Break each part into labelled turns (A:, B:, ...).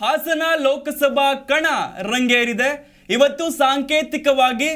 A: ಹಾಸನ ಲೋಕಸಭಾ ಕಣ ರಂಗೇರಿದೆ. ಇವತ್ತು ಸಾಂಕೇತಿಕವಾಗಿ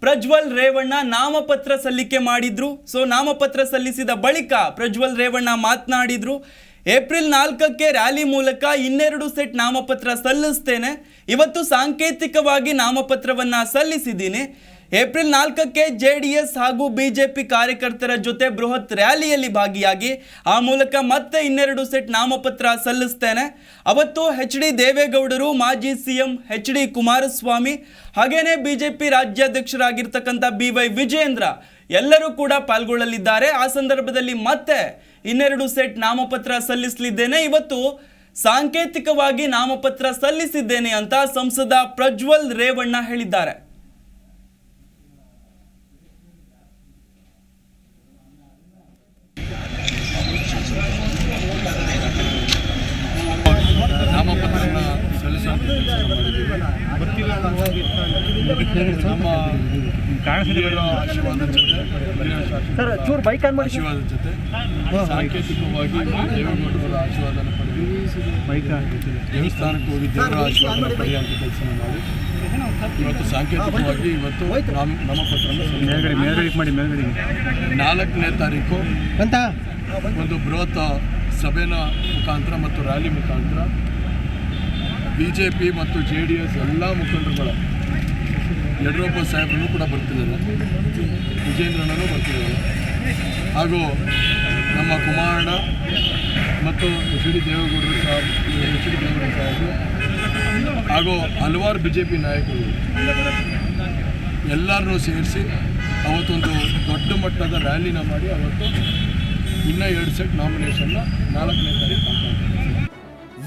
A: ಪ್ರಜ್ವಲ್ ರೇವಣ್ಣ ನಾಮಪತ್ರ ಸಲ್ಲಿಕೆ ಮಾಡಿದ್ರು. ಸೊ ನಾಮಪತ್ರ ಸಲ್ಲಿಸಿದ ಬಳಿಕ ಪ್ರಜ್ವಲ್ ರೇವಣ್ಣ ಮಾತನಾಡಿದ್ರು. ಏಪ್ರಿಲ್ ನಾಲ್ಕಕ್ಕೆ ರ್ಯಾಲಿ ಮೂಲಕ ಇನ್ನೆರಡು ಸೆಟ್ ನಾಮಪತ್ರ ಸಲ್ಲಿಸ್ತೇನೆ. ಇವತ್ತು ಸಾಂಕೇತಿಕವಾಗಿ ನಾಮಪತ್ರವನ್ನ ಸಲ್ಲಿಸಿದ್ದೀನಿ. ಏಪ್ರಿಲ್ ನಾಲ್ಕಕ್ಕೆ ಜೆ ಡಿ ಎಸ್ ಹಾಗೂ ಬಿಜೆಪಿ ಕಾರ್ಯಕರ್ತರ ಜೊತೆ ಬೃಹತ್ ರ್ಯಾಲಿಯಲ್ಲಿ ಭಾಗಿಯಾಗಿ ಆ ಮೂಲಕ ಮತ್ತೆ ಇನ್ನೆರಡು ಸೆಟ್ ನಾಮಪತ್ರ ಸಲ್ಲಿಸ್ತೇನೆ. ಅವತ್ತು ಎಚ್ ಡಿ ದೇವೇಗೌಡರು, ಮಾಜಿ ಸಿಎಂ ಎಚ್ ಡಿ ಕುಮಾರಸ್ವಾಮಿ ಹಾಗೇನೇ ಬಿಜೆಪಿ ರಾಜ್ಯಾಧ್ಯಕ್ಷರಾಗಿರ್ತಕ್ಕಂಥ ಬಿ ವೈ ವಿಜೇಂದ್ರ ಎಲ್ಲರೂ ಕೂಡ ಪಾಲ್ಗೊಳ್ಳಲಿದ್ದಾರೆ. ಆ ಸಂದರ್ಭದಲ್ಲಿ ಮತ್ತೆ ಇನ್ನೆರಡು ಸೆಟ್ ನಾಮಪತ್ರ ಸಲ್ಲಿಸಲಿದ್ದೇನೆ. ಇವತ್ತು ಸಾಂಕೇತಿಕವಾಗಿ ನಾಮಪತ್ರ ಸಲ್ಲಿಸಿದ್ದೇನೆ ಅಂತ ಸಂಸದ ಪ್ರಜ್ವಲ್ ರೇವಣ್ಣ ಹೇಳಿದ್ದಾರೆ.
B: ಆಶೀರ್ವಾದ ಜೊತೆ
C: ಮಾಡಿ
B: ಆಶೀರ್ವಾದ ಜೊತೆ. ಸಾಂಕೇತಿಕವಾಗಿ ದೇವೇಗೌಡರ ಆಶೀರ್ವಾದನ ಪಡೆದು ದೇವಸ್ಥಾನಕ್ಕೆ ಹೋಗಿ ದೇವರ ಆಶೀರ್ವಾದನ ಪಡೆಯುವಂಥ ಕೆಲಸ ಮಾಡಿ. ಇವತ್ತು ಸಾಂಕೇತಿಕವಾಗಿ ಇವತ್ತು ನಮ್ಮ
C: ಮೇಲ್ಗಡೆ
B: ನಾಲ್ಕನೇ ತಾರೀಕು
C: ಅಂತ
B: ಒಂದು ಬೃಹತ್ ಸಭೆನ ಮುಖಾಂತರ ಮತ್ತು ರ್ಯಾಲಿ ಮುಖಾಂತರ ಬಿ ಜೆ ಪಿ ಮತ್ತು ಜೆ ಡಿ ಎಸ್ ಎಲ್ಲ ಮುಖಂಡರುಗಳ ಯಡಿಯೂರಪ್ಪ ಸಾಹೇಬರು ಕೂಡ ಬರ್ತಿದ್ದಾರೆ. ವಿಜೇಂದ್ರನೂ ಬರ್ತಿದ್ದಾರೆ. ಹಾಗೂ ನಮ್ಮ ಕುಮಾರಣ್ಣ ಮತ್ತು ಎಚ್ ಡಿ ದೇವೇಗೌಡರು ಸಾಹೇಬ್ ಎಚ್ ಡಿ ದೇವೇಗೌಡರು ಸಾಹೇಬರು ಹಾಗೂ ಹಲವಾರು ಬಿ ಜೆ ಪಿ ನಾಯಕರು ಎಲ್ಲರನ್ನೂ ಸೇರಿಸಿ ಅವತ್ತೊಂದು ದೊಡ್ಡ ಮಟ್ಟದ ರ್ಯಾಲಿನ ಮಾಡಿ ಅವತ್ತು ಇನ್ನೂ ಎರಡು ಸೆಟ್ ನಾಮಿನೇಷನ್ನ ನಾಲ್ಕನೇ ತಾರೀಕು